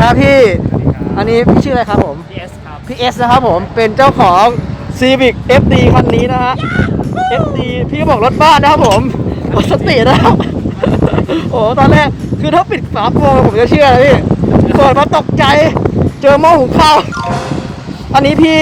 ครับพี่ อันนี้พี่ชื่ออะไรครับผม พีเอสครับพี่เอสนะครับผม เป็นเจ้าของ Civic FD คันนี้นะฮะ FD พี่ก็บอกรถบ้านนะครับผมรถสตรีทนะครับ โอ้ตอนแรก คือถ้าปิดฝาโปรงผมจะเชื่อเลยพี่ เปิดมาตกใจ เจอหม้อหุงข้าว อันนี้พี่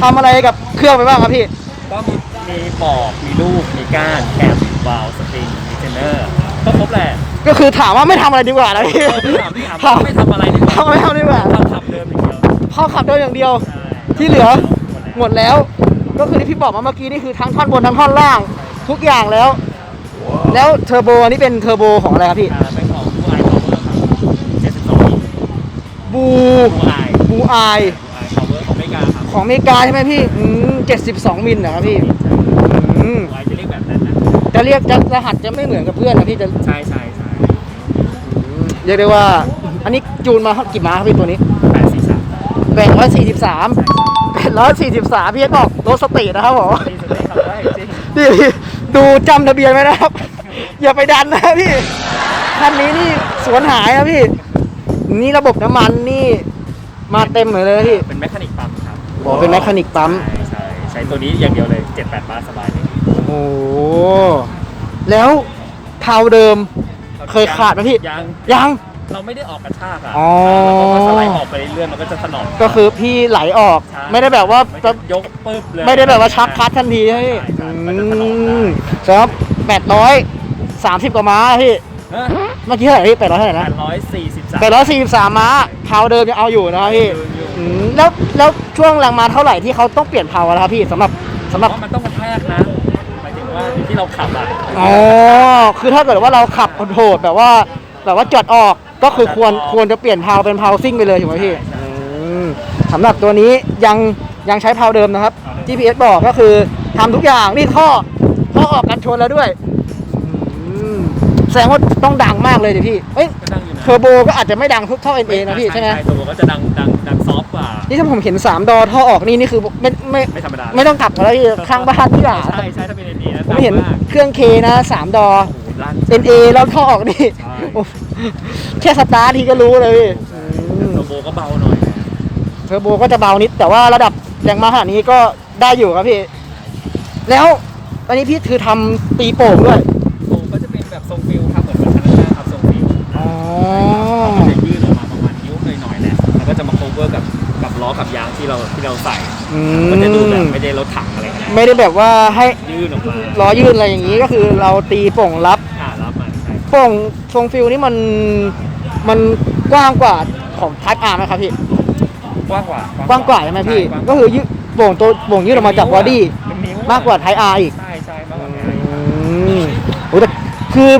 ทำอะไรกับเครื่องไปบ้างครับพี่ ก็มีมีปอกมีลูกมีก้านแคมวาลสปริงมีเทนเนอร์ก็ครบแหละ ก็คือถามว่าไม่ทำอะไรดีกว่านะพี่ถามพี่ถามไม่ทำอะไรดีกว่าทำไม่ทำดีกว่าทำขับเดิมอย่างเดียวเข้าขับได้อย่างเดียวใช่ที่เหลือหหมมดดแล้วแล้ว ก็คือที่พี่บอกมาเมื่อกี้นี่คือทั้งท่อนบนทั้งท่อนล่าง ทุกอย่างแล้ว แล้วเทอร์โบอันนี้เป็นเทอร์โบของอะไรครับพี่อ่าเป็นของบูไอพาวเวอร์ครับ72อินบูบูไอบูไอบูไอพาวเวอร์ของอเมริกาครับของอเมริกาใช่ไหมพี่อืม72มิลนะครับพี่อืมบูไอจะเรียกแบบนั้นนะจะเรียกจะรหัสจะไม่เหมือนกับเพื่อนนะพี่จะใช่ใช่ใช่ เรียกได้ว่า อันนี้จูนมากี่ม้าครับพี่ตัวนี้แปดสี่สาม843 843พี่บอกรถสตรีทนะครับผมตีสเต็กขับได้จริงนี่พี่ดูจำทะเบียนไว้นะครับ อย่าไปดันนะพี่คันนี้นี่สวนหายนะพี่ นี่ระบบน้ำมันนี่ มาเต็มเลยเลยพี่ เป็นแมคานิกปั๊มครับบอกเป็นแมคานิกปั๊มใช่ใช่ใช้ตัวนี้อย่างเดียวเลย7 8บาทสบายเลยโอ้โหแล้วเทาเดิม เคยขาดไหมพี่ ยังยัง เราไม่ได้ออกกระชากอะอ๋อ เราก็สไลด์ออกไปเรื่อยๆมันก็จะถนอม ก็คือพี่ไหลออก ใช่ ไม่ได้แบบว่าไม่ได้ยกปึ๊บเลยไม่ได้แบบว่าชักคัดทันทีใช่ไหมพี่ใช่อืมันจะถนอมได้มครับแปดร้อยสามสิบกว่าม้าพี่เฮ้ยเมื่อกี้เท่าไหร่พี่แปดร้อยเท่าไหร่นะแปดร้อยสี่สิบสามแปดร้อยสี่สิบสามม้าเผาเดิมยังเอาอยู่นะครับพี่อยู่อยู่ อืมแล้วแล้วช่วงแรงม้าเท่าไหร่ที่เขาต้องเปลี่ยนเผาแล้วครับพี่สำหรับสำหรับเพราะมันต้องกระแทกนะหมายถึงว่า ที่เราขับอะอ๋อ คือถ้าเกิดว่าเราขับโหดๆแบบว่าแบบว่าจอดออกก็คือควรควรจะเปลี่ยนเผาเป็นเผาซิ่งไปเลยถูกไหมพี่อืมสำหรับตัวนี้ยังยังใช้เผาเดิมนะครับ GPS บอกก็คือทำทุกอย่างนี่ท่อท่อออกกันชนแล้วด้วยอืมแสดงว่าต้องดังมากเลยดิพี่เอ้ยก็ดังอยู่นะ เทอร์โบก็อาจจะไม่ดังทุกเท่า NA นะพี่ใช่ไหมตัวก็จะดังดังดังซอฟต์กว่า นี่ถ้าผมเห็น 3 ดอท่อออกนี่นี่คือไม่ไม่ไม่ธรรมดาไม่ต้องกลับมาแล้วพี่ข้างบ้านพี่หล่าใช่ใช่ถ้าเป็นเอ็นดีนะผมเห็นดังมากเครื่องเคนะ 3 ดอโอ้โหลั่น NA แล้วท่อออกนี่ใช่โอ้แค่สตาร์ททีก็รู้เลยพี่อืมเทอร์โบก็เบาหน่อยเทอร์โบก็จะเบานิด แต่ว่าระดับแรงม้าขนาดนี้ก็ได้อยู่ครับพี่ แล้วอันนี้พี่คือทำตีโป่งด้วย ล้อกับยางที่เราที่เราใส่อืมันจะดูแบบมไม่ได้รถถังอะไรขนาดนั้นไม่ได้แบบว่าให้ยืดออกมาล้อยืดอะไรอย่างนี้ก็คือเราตีโป่งรับอ่ารับมันใช่โป่งทรงฟิลนี่มันมันกว้างกว่าของ Type R ไหมครับพี่กว้างกว่ากว้างกว่าใช่ไหมพี่ใช่ก็คือยืดโป่งตัวโป่งยืดออกมาจากบอดี้เป็นนิ้วมากกว่า Type R อีก ใช่ใช่มากกว่าอืมโอ้แต่คือ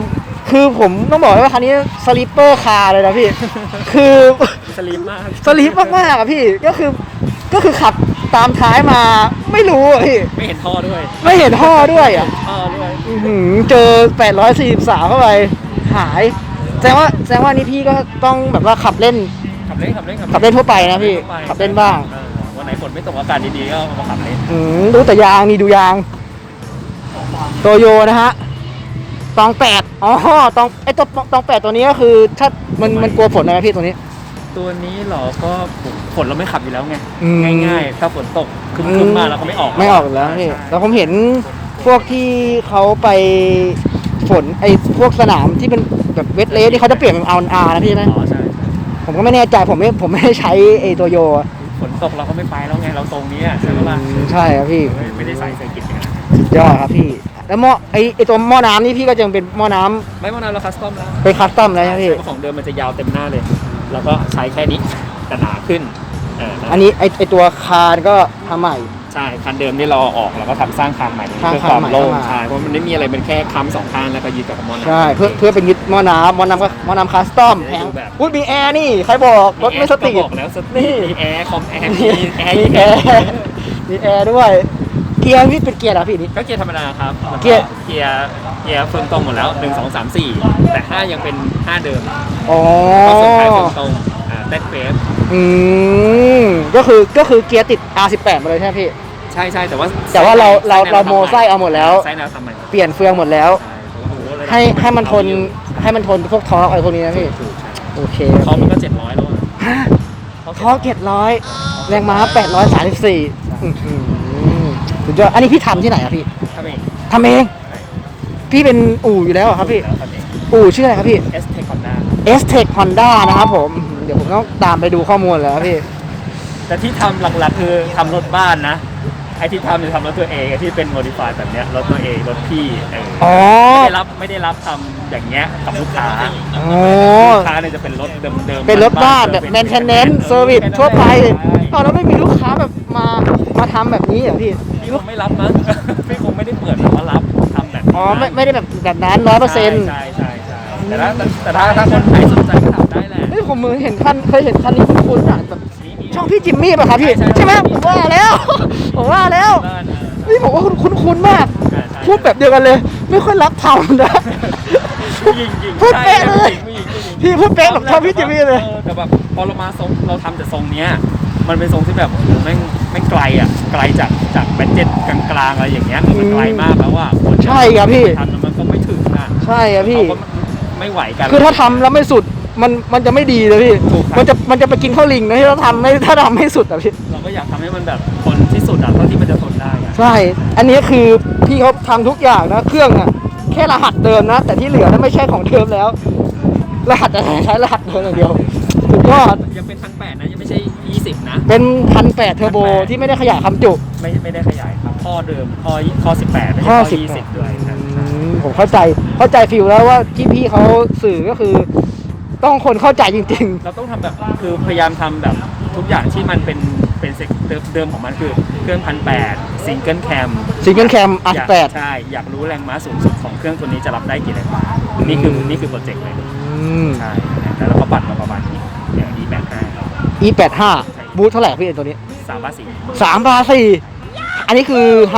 คือผมต้องบอกว่าคันนี้สลิปเปอร์คาร์เลยนะพี่ คือ สลิมมาก สลิปมากๆอะพี่ก็คือก็คือขับตามท้ายมาไม่รู้อะพี่ไม่เห็นท่อด้วยไม่เห็นท่อด้วยอะท่อด้วยอื้อหือเจอ 843 เข้าไป หาย แสดงว่าแสดงว่านี่พี่ก็ต้องแบบว่าขับเล่น ขับเล่นขับเล่นขับเล่นทั่วไปนะพี่ทั่วไปขับเล่นบ้าง ออวันไหนฝนไม่ตกอากาศดีๆก็มาขับเล่นอืมดูแต่ยางนี่ดูยาง โตโยนะฮะ ตองแปดอ๋อตองไอตัวตองแปดตัวนี้ก็คือถ้ามันมันกลัวฝนไหมพี่ตัวนี้ ตัวนี้เหรอก็ฝนเราไม่ขับอยู่แล้วไงอืม ง่ายๆถ้าฝนตกครึ้มๆมาเราก็ไม่ออกไม่ออกอยู่แล้วพี่ใช่แล้วผมเห็นพวกที่เขาไปฝนไอพวกสนามที่เป็นแบบเวทเลสที่เขาจะเปลี่ยนเป็นเอาอาร์นะพี่ใช่ไหมอ๋อใช่ผมก็ไม่แน่ใจผมไม่ผมไม่ได้ใช้ไอตัวโยอะฝนตกเราก็ไม่ไปแล้วไงเราตรงนี้อะใช่ไหมล่ะอืมใช่ครับพี่ไม่ไม่ได้ใส่เซอร์กิตอย่างนั้นสุดยอดครับพี่ แล้วหม้อไอไอตัวหม้อน้ำนี่พี่ก็ยังเป็นหม้อน้ำไม่ว่านานเราคัสตอมแล้วเป็นคัสตอมแล้วใช่ไหมพี่ใช่ของเดิมมันจะยาวเต็มหน้าเลย แล้วก็ใช้แค่นี้แต่หนาขึ้นเอออันนี้ไอไอตัวคานก็ทำใหม่ ใช่คันเดิมที่เราเอาออกเราก็ทำสร้างคานใหม่สร้างเพื่อคานความใหม่โล่งเข้ามา ใช่เพราะมันไม่มีอะไรเป็นแค่ค้ำสองข้างแล้วก็ยึดกับมอนใช่เพื่อเพื่อเป็นยึดหม้อน้ำหม้อน้ำก็หม้อน้ำคัสตอมแพงอุ้ยมีแอร์นี่ ใครบอกรถไม่สตรีทบอกแล้วสตรีทมีแอร์คอมแอร์มีมีแอร์มีแอร์มีแอร์ด้วย เกียร์พี่เป็นเกียร์เหรอพี่นี่ ก็เกียร์ธรรมดาครับเกียร์ เกียร์ เกียร์เฟืองตรงหมดแล้วหนึ่งสองสามสี่แต่ห้ายังเป็นห้าเดิมอ๋อก็สุดท้ายเฟืองตรงอ่าเต็ดเฟสอืมก็คือก็คือเกียร์ติด R18 มาเลยใช่ไหมพี่ ใช่ใช่แต่ว่าแต่ว่าเราเราแนวเราทำโมไส้เอาหมดแล้ว ไส้แนวทำใหม่เปลี่ยนเฟืองหมดแล้ว ใช่โอ้โหเลยให้ให้มันทนให้มันทนพวกทอร์กอะไรพวกนี้นะพี่ ถูกใช่โอเคเขามันก็เจ็ดร้อยแล้วอะฮอ่าท่อเจ็ดร้อยแรงม้าแปดร้อยสามสิบสี่สุดยอดอันนี้พี่ทำที่ไหนอะพี่ ทำเองทำเอง พี่เป็นอู่อยู่แล้วเหรอครับพี่ แล้วทำเองอู่ชื่ออะไรครับพี่ S Tech Honda S Tech Honda นะครับผม เดี๋ยวผมต้องตามไปดูข้อมูลแล้วครับพี่ แต่ที่ทำหลักๆคือทำรถบ้านนะ ไอ้ที่ทำจะทำรถตัวเองไอ้ที่เป็นโมดิฟายแบบเนี้ยรถตัวเองรถพี่เอออ๋อ ไม่ได้รับไม่ได้รับทำอย่างเงี้ยกับลูกค้าอ๋อลูกค้าเนี่ยจะเป็นรถเดิมๆเป็นรถบ้านแบบๆ maintenance service ทั่วไปใช่อ๋อแล้วไม่มีลูกค้าแบบมา มาทำแบบนี้เหรอพี่ พี่คงไม่รับมั้ง พี่คงไม่ได้เปิดแบบว่ารับทำแบบนี้ อ๋อไม่ไม่ได้แบบแบบนั้นร้อยเปอร์เซ็นต์ใช่ใช่ใช่แต่ถ้าแต่ถ้าถ้าคนไทยสนใจก็ทำได้แหละ เฮ้ยผมเหมือนเห็นคันเคยเห็นคันนี้คุ้นๆอะแบบนี่นี่ช่องพี่จิมมี่ป่ะครับพี่ ใช่ใช่ใช่ไหมผมว่าแล้ว ผมว่าแล้วบ้านเออเฮ้ยผมว่าคุ้นๆมาก ใช่ใช่ พูดแบบเดียวกันเลย ไม่ค่อยรับทำนะ ผู้หญิงหญิงพูดเป๊ะเลยผู้หญิงผู้หญิงพี่พูดเป๊ะแบบชอบพี่จิมมี่เลย ออแต่แบบพอเรามาทรงเราทำแต่ทรงเนี้ย มันเป็นทรงที่แบบโอ้โหแม่งแม่งไกลอะไกลจากจากแบดเจ็ตกลางๆอะไรอย่างเงี้ยมันไกลมากแล้วว่าคนจะใช่ครับพี่ ทำแล้วมันก็ไม่ถึงอะใช่ครับพี่ เขาก็ไม่ไหวกัน คือถ้าทำแล้วไม่สุดมันมันจะไม่ดีเลยพี่ ถูกครับ มันจะมันจะไปกินข้าวลิงนะที่เราทำไม่ถ้าทำไม่สุดอะพี่ เราก็อยากทำให้มันแบบทนที่สุดอะเท่าที่มันจะทนได้อะใช่ อันนี้คือพี่เขาทำทุกอย่างนะ เครื่องอะแค่รหัสเดิมนะ แต่ที่เหลือนั้นไม่ใช่ของเดิมแล้ว รหัสจะใช้รหัสเดิมอย่างเดียวสุดยอด ยังเป็นพันแปดนะยัง เป็นพันแปดเทอร์โบที่ไม่ได้ขยายความจุ ไม่ไม่ได้ขยายครับข้อเดิมข้อข้อสิบแปดไม่ใช่ข้อข้อสิบยี่สิบด้วยครับอืมผมเข้าใจเข้าใจฟิลแล้วว่าที่พี่เขาสื่อก็คือ ต้องคนเข้าใจจริง เราต้องทำแบบคือพยายามทำแบบทุกอย่างที่มันเป็นเป็นเซกเดิมเดิมของมันคือเครื่องพันแปดซิงเกิลแคม ๆ ซิงเกิลแคมอัดแปด ใช่ อยากรู้แรงม้าสูงสุดของเครื่องตัวนี้จะรับได้กี่แรงม้านี่คือนี่คือโปรเจกต์เลย ใช่แล้วเราก็ปัดมาประมาณนี้อย่างนี้แปดห้าอีแปดห้า บูทเท่าไหร่พี่ตัวนี้สามบาทสี่สามบาสี่อันนี้คือไฮ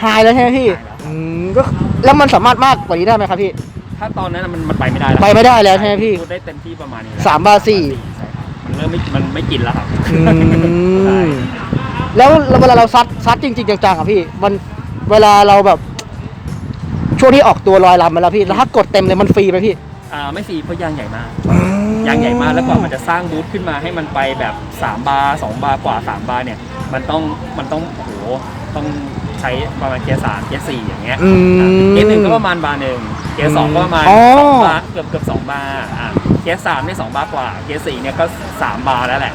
ใช่ไฮแล้วใช่ไหมพี่ไฮแล้วอืมก็แล้วมันสามารถมากกว่านี้ได้ไหมครับพี่ ถ้าตอนนั้นมันมันไปไม่ได้แล้วไปไม่ได้แล้วใช่ไหมพี่พูดได้เต็มที่ประมาณนี้แล้วสามบาทสี่ ใช่ครับมันเริ่มไม่มันไม่กินแล้วครับอืใช่มแล้วเวลาเราซัดซัดจริงๆจังๆอะพี่มันเวลาเราแบบ ช่วงที่ออกตัวลอยลำมาแล้วพี่แล้วถ้ากดเต็มเลยมันฟรีไหมพี่อ่าไม่ฟรีเพราะยางใหญ่มาก ยางใหญ่มากแล้วกว่ามันจะสร้างบูธขึ้นมาให้มันไปแบบ3บาร์2บาร์กว่า 3 บาร์เนี่ย มันต้องมันต้องโอ้โหต้องใช้ประมาณเกียร์สามเกียร์สี่อย่างเงี้ยอืม เกียร์หนึ่งก็ประมาณบาร์หนึ่งเกียร์สองก็ประมาณอ๋อ สองบาร์เกือบเกือบสองบาร์อะเกียร์สามเนี่ยสองบาร์กว่าเกียร์สี่เนี่ยก็สามบาร์แล้วแหละ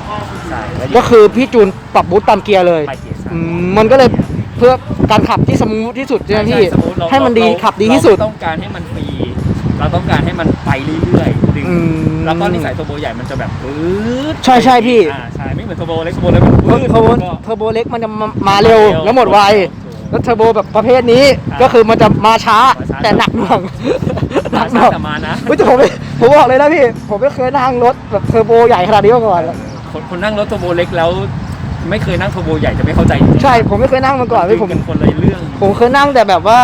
ใช่แล้วก็คือพี่จูนปรับบูทตามเกียร์เลยไปเกียร์สาม อืมมันก็เลยเพื่อการขับที่สมูทที่สุดใช่ไหมพี่สมมุติเราให้มันดีเราขับดีที่สุด เราต้องการให้มันฟรี เราต้องการให้มันไปเรื่อยๆดึงอืม แล้วก็นิสัยเทอร์โบใหญ่มันจะแบบปื๊ดใช่ใช่พี่ อ่าใช่ไม่เหมือนเทอร์โบเล็กเทอร์โบเล็กมันเทอปื๊ร์ดโบแล้วก็ เทอร์โบเล็กมันจะมามาเร็วแล้วหมดไวถูกแล้วเทอร์โบแบบประเภทนี้อ่าก็คือมันจะมาช้ามาช้า แต่หนักหน่วงหนัมากหช้าน่วงแต่มานะไม่แต่ผมไม่ผมบอกเลยนะพี่ ผมไม่เคยนั่งรถแบบเทอร์โบใหญ่ขนาดนี้มาก่อน คนคนนั่งรถเทอร์โบเล็กแล้ว ไม่เคยนั่งเทอร์โบใหญ่จะไม่เข้าใจจริงๆใช่ผมไม่เคยนั่งมาก่อนพี่ผม เป็นคนละเรื่อง ผมเคยนั่งแต่แบบว่า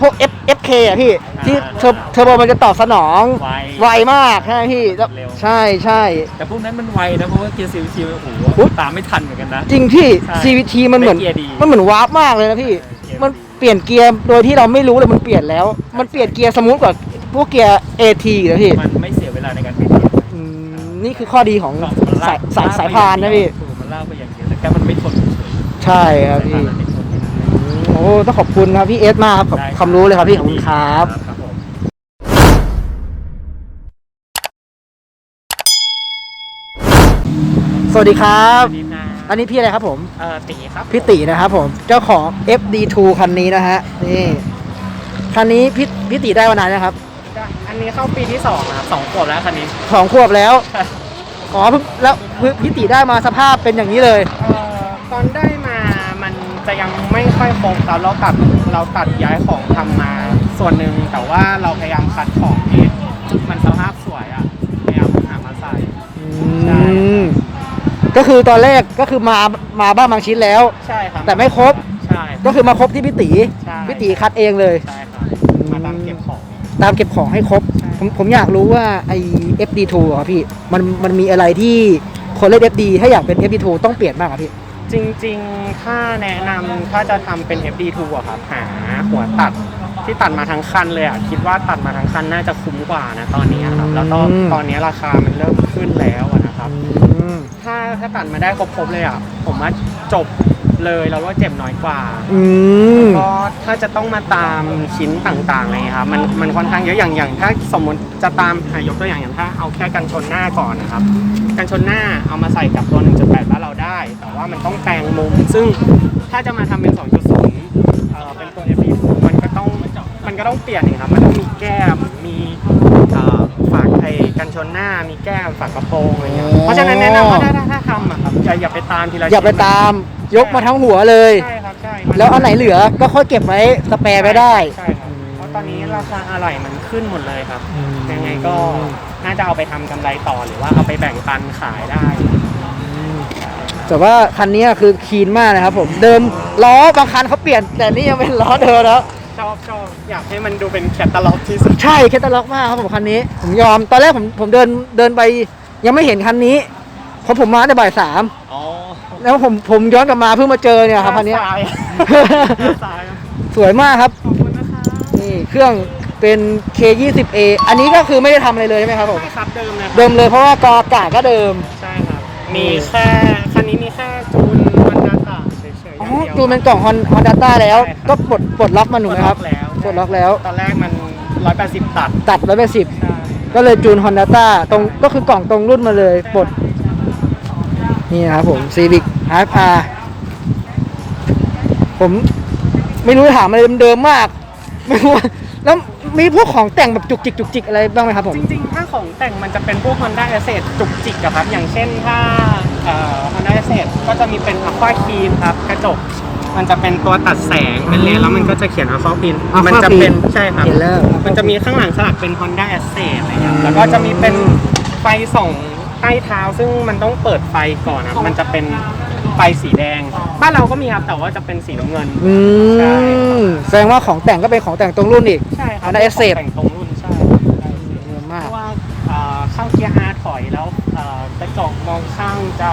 พวก F F K อะพี่ ที่เทอร์เทอร์โบมันจะตอบสนองไวไวมากใช่ไหมพี่แล้วเร็ว ใช่ใช่ แต่พวกนั้นมันไวนะเพราะว่าเกียร์ซีซีโอ้โหอุ๊ย ตามไม่ทันเหมือนกันนะ จริงพี่ ใช่ CVT มันเหมือน ได้เกียร์ดีมันเหมือนวาร์ปมากเลยนะพี่ เกียร์ มันดีเปลี่ยนเกียร์โดยที่เราไม่รู้เลยมันเปลี่ยนแล้ว มันเปลี่ยนเกียร์สมูทกว่าพวกเกียร์ AT นะพี่มันไม่เสียเวลาในการเปลี่ยนเกียร์อืมนี่คือข้อดีของก็มันลสายกสายลกสายพานนะพี่ ถูกมันลากไปอย่างเดียวแต่แค่มันไม่ทนเฉยใช่ครับสายพี่พานมันไม่ทน โอ้ต้องขอบคุณครับพี่เอสมากครับขอบได้ความรู้เลยครับพี่ขอบคุณครับ ครับผม สวัสดีครับ สวัสดีนะอันนี้พี่อะไรครับผม เอ่อตีครับพี่ตินะครับผม เจ้าของ FD2 คันนี้นะฮะ นี่ คันนี้พี่พี่ติได้มานานนะครับ อันนี้เข้าปีที่สองนะครับสองขวบแล้วคันนี้ สองขวบแล้ว อ๋อเพิ่งแล้วพี่ติได้มาสภาพเป็นอย่างนี้เลย เอ่อตอนได้มามันจะยังไม่ค่อยคงครับเราตัดเราตัดย้ายของทำมาส่วนหนึ่งแต่ว่าเราพยายามคัดของที่มันสภาพ ก็คือตอนแรกก็คือมามาบ้างบางชิ้นแล้ว ใช่ครับแต่ไม่ครบใช่ก็คือมาครบที่พี่ติใช่พี่ติคัดเองเลย ใช่ครับมาตามเก็บของ ตามเก็บของให้ครบผมผมอยากรู้ว่าไอ FD2 อะครับพี่มันมันมีอะไรที่คนเล่น FD ถ้าอยากเป็น FD2 ต้องเปลี่ยนบ้างครับพี่ จริงๆ ถ้าแนะนำถ้าจะทำเป็น FD2 อะครับ หาหัวตัดที่ตัดมาทั้งคันเลยอะคิดว่าตัดมาทั้งคันน่าจะคุ้มกว่านะตอนนี้ครับ แล้วก็อืม ตอนนี้ราคามันเริ่มขึ้นแล้วอะนะครับอืม ถ้าถ้าตัดมาได้ครบๆเลยอะ ผมว่าจบเลยแล้วก็เจ็บน้อยกว่าอืม ก็ถ้าจะต้องมาตามชิ้นต่างๆอะไรเงี้ยครับมันมันค่อนข้างเยอะอย่างอย่าง ถ้าสมมติจะตามอะยกตัวอย่างอย่างถ้าเอาแค่กันชนหน้าก่อนนะครับ กันชนหน้าเอามาใส่กับตัว 1.8 บ้านเราได้ แต่ว่ามันต้องแปลงมุม ซึ่งถ้าจะมาทำเป็น 2.0เอ่อเป็นตัว f อมันก็ต้องมันก็ต้องเปลี่ยนอีกครับ มันต้องมีแก้มมีเอ่อฝา กไอ้กันชนหน้ามีแก้มฝากกระโปรงอะไรเงี้ยเพราะฉะนั้นแนะนำว่าถ้าถ้าถ้าทำอะครับอย่าอย่าไปตามทีละอย่าไปชิ้นตามยกมาทั้งหัวเลย ใช่ครับใช่มันแล้วอันไหนเหลือก็ค่อยเก็บไว้สแปร์ไว้ได้ ใช่ครับเพราะตอนนี้ราคาอะไหล่มันขึ้นหมดเลยครับยังไงก็น่าจะเอาไปทำกำไรต่อหรือว่าเอาไปแบ่งปันขายได้ แต่ว่าคันนี้คือคีนมากนะครับผมเดิมล้อบางคันเขาเปลี่ยน แต่นี่ยังเป็นล้อเดิมแล้ว ชอบชอบอยากให้มันดูเป็นแคตตาล็อกที่สุดใช่แคตตาล็อกมากครับผมคันนี้ ผมยอมตอนแรกผมผมเดินเดินไปยังไม่เห็นคันนี้เพราะผมมาแต่บ่ายสามอ๋อแล้วผมผมย้อนกลับมาเพิ่งมาเจอเนี่ยครับคันนี้สายสายครับสวยมากครับขอบคุณนะคะนี่เครื่องเป็น K20A อันนี้ก็คือไม่ได้ทำอะไรเลยใช่ไหมครับผมใช่ครับเดิมเลยครับเดิมเลยเพราะว่ากออากาศก็เดิม ใช่ครับ มีแค่คันนี้มีแค่จูนมันดาตา เฉยๆออ๋ย่างอเดียวจูนเป็นกล่องฮอนฮอนด้าแล้ว ใช่ครับ ก็ปลดปลดล็อกมาหนูไหมครับ แล้วปลดล็อกแล้ว ตอนแรกมัน 180 ตัดตัดร้อยแปดสิบใช่ก็เลยจูนฮอนด้าตรงก็คือกล่องตรงรุ่นมาเลยปลด นี่นะครับผมซีวิกฮาร์พาผมไม่รู้จะถามอะไรเดิมๆมาก ไม่รู้ว่าแล้วมีพวกของแต่งแบบจุกจิกจุกจิกอะไรบ้างไหมครับผม จริงๆ ถ้าของแต่งมันจะเป็นพวก Honda a s s e t จุกจิกอะครับ อย่างเช่นถ้า เอ่อ Honda a s s e t ก็จะมีเป็น Aqua Clean ครับกระจก มันจะเป็นตัวตัดแสงเป็นเลนส์แล้วมันก็จะเขียน Aqua Clean Aqua มันจะเป็น Clean ใช่ครับเห็นแล้วมันจะมีข้างหลังสลักเป็น Honda a s s e t อะไรเงี้ยแล้วก็จะมีเป็นไฟส่องใต้เท้าซึ่งมันต้องเปิดไฟก่อนอะมันจะเป็นไฟสีแดง บ้านเราก็มีครับแต่ว่าจะเป็นสีน้ำเงิน อืใช่มแสดงว่าของแต่งก็เป็นของแต่งตรงรุ่นอีก ใช่ครับ Honda Asset แต่งตรง จกมองข้างจะ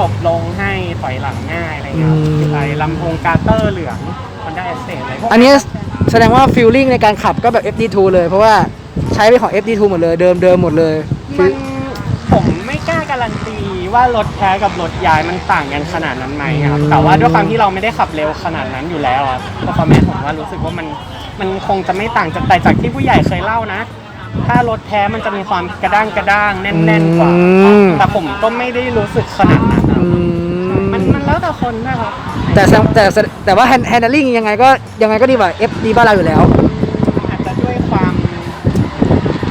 ตบลงให้ถอยหลังง่ายอะไรเงี้ยอืม ใส่ลำโพงกาเตอร์เหลืองมันได้เอสเซอะไรพวกอันนี้แสดงว่าฟิลลิ่งในการขับก็แบบ FD2 เลย เพราะว่าใช้เป็นของ FD2 หมดเลยเดิมเดิมหมดเลยมันผมไม่กล้าการันตีว่ารถแท้กับรถย้ายมันต่างกันขนาดนั้นไหมครับ แต่ว่าด้วยความที่เราไม่ได้ขับเร็วขนาดนั้นอยู่แล้วครับเพราะความแม่ผมว่ารู้สึกว่ามันมันคงจะไม่ต่างจากแต่จากที่ผู้ใหญ่เคยเล่านะ ถ้ารถแท้มันจะมีความกระด้างกระด้างแน่นๆกว่า อืม แต่ผมก็ไม่ได้รู้สึกขนาดนั้นครับอืมมันมันแล้วแต่คนนะครับ แต่แสดงแต่แต่แต่ว่า hand- handling ยังไงก็ยังไงก็ดีกว่า FD บ้านเราอยู่แล้ว อาจจะด้วยความ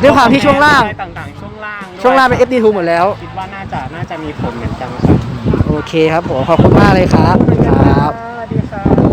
ด้วยความที่ช่วงล่าง อะไรต่างๆช่วงล่างด้วยช่วงล่างเป็น FD2 หมดแล้ว คิดว่าน่าจะน่าจะมีผลเหมือนกันครับโอเคครับผมขอบคุณมากเลยครับครับ สวัสดีครับ